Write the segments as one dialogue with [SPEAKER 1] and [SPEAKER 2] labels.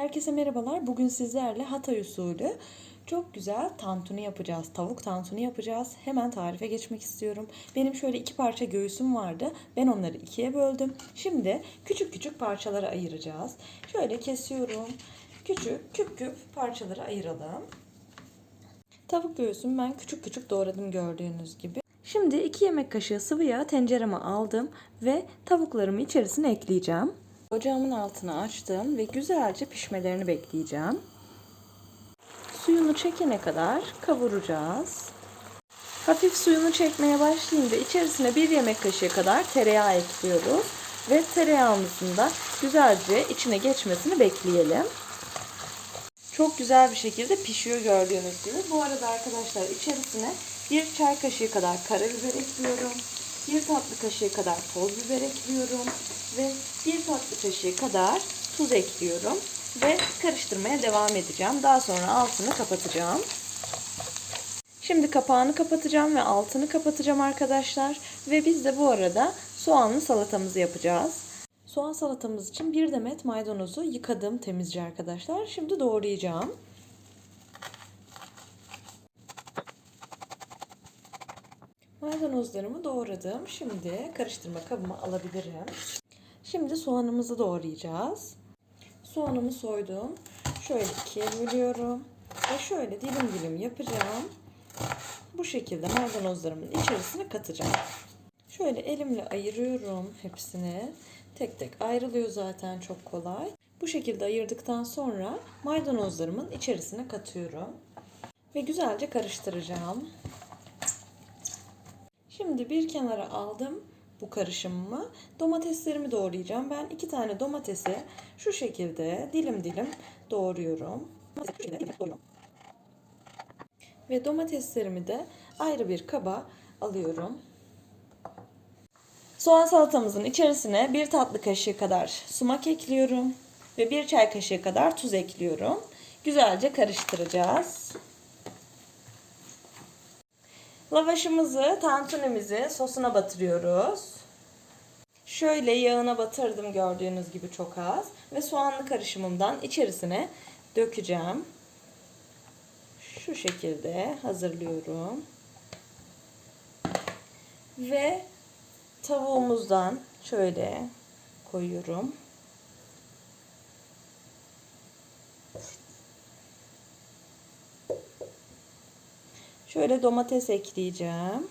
[SPEAKER 1] Herkese merhabalar. Bugün sizlerle Hatay usulü çok güzel tantuni yapacağız. Tavuk tantuni yapacağız. Hemen tarife geçmek istiyorum. Benim şöyle iki parça göğsüm vardı. Ben onları ikiye böldüm. Şimdi küçük küçük parçalara ayıracağız. Şöyle kesiyorum. Küçük küp küp parçalara ayıralım. Tavuk göğsümü ben küçük küçük doğradım gördüğünüz gibi. Şimdi 2 yemek kaşığı sıvı yağ tencereme aldım ve tavuklarımı içerisine ekleyeceğim. Ocağımın altını açtım ve güzelce pişmelerini bekleyeceğim. Suyunu çekene kadar kavuracağız. Hafif suyunu çekmeye başlayınca içerisine bir yemek kaşığı kadar tereyağı ekliyoruz. Ve tereyağımızın da güzelce içine geçmesini bekleyelim. Çok güzel bir şekilde pişiyor gördüğünüz gibi. Bu arada arkadaşlar içerisine bir çay kaşığı kadar karabiber ekliyorum. Bir tatlı kaşığı kadar toz biber ekliyorum. Ve bir tatlı kaşığı kadar tuz ekliyorum. Ve karıştırmaya devam edeceğim. Daha sonra altını kapatacağım. Şimdi kapağını kapatacağım ve altını kapatacağım arkadaşlar. Ve biz de bu arada soğanlı salatamızı yapacağız. Soğan salatamız için bir demet maydanozu yıkadım temizce arkadaşlar. Şimdi doğrayacağım. Maydanozlarımı doğradım. Şimdi karıştırma kabıma alabilirim. Şimdi soğanımızı doğrayacağız. Soğanımı soydum. Şöyle ikiye bölüyorum. Ve şöyle dilim dilim yapacağım. Bu şekilde maydanozlarımın içerisine katacağım. Şöyle elimle ayırıyorum hepsini. Tek tek ayrılıyor zaten çok kolay. Bu şekilde ayırdıktan sonra maydanozlarımın içerisine katıyorum. Ve güzelce karıştıracağım. Şimdi bir kenara aldım bu karışımımı. Domateslerimi doğrayacağım. Ben iki tane domatesi şu şekilde dilim dilim doğruyorum. Ve domateslerimi de ayrı bir kaba alıyorum. Soğan salatamızın içerisine bir tatlı kaşığı kadar sumak ekliyorum. Ve bir çay kaşığı kadar tuz ekliyorum. Güzelce karıştıracağız. Lavaşımızı, tantunimizi sosuna batırıyoruz. Şöyle yağına batırdım gördüğünüz gibi çok az. Ve soğanlı karışımımdan içerisine dökeceğim. Şu şekilde hazırlıyorum. Ve tavuğumuzdan şöyle koyuyorum. Şöyle domates ekleyeceğim.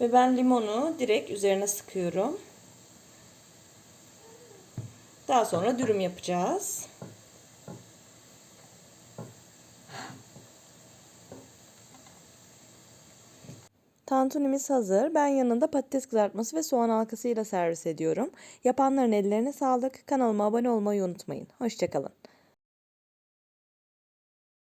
[SPEAKER 1] Ve ben limonu direkt üzerine sıkıyorum. Daha sonra dürüm yapacağız. Tantunimiz hazır. Ben yanında patates kızartması ve soğan halkasıyla servis ediyorum. Yapanların ellerine sağlık. Kanalıma abone olmayı unutmayın. Hoşçakalın.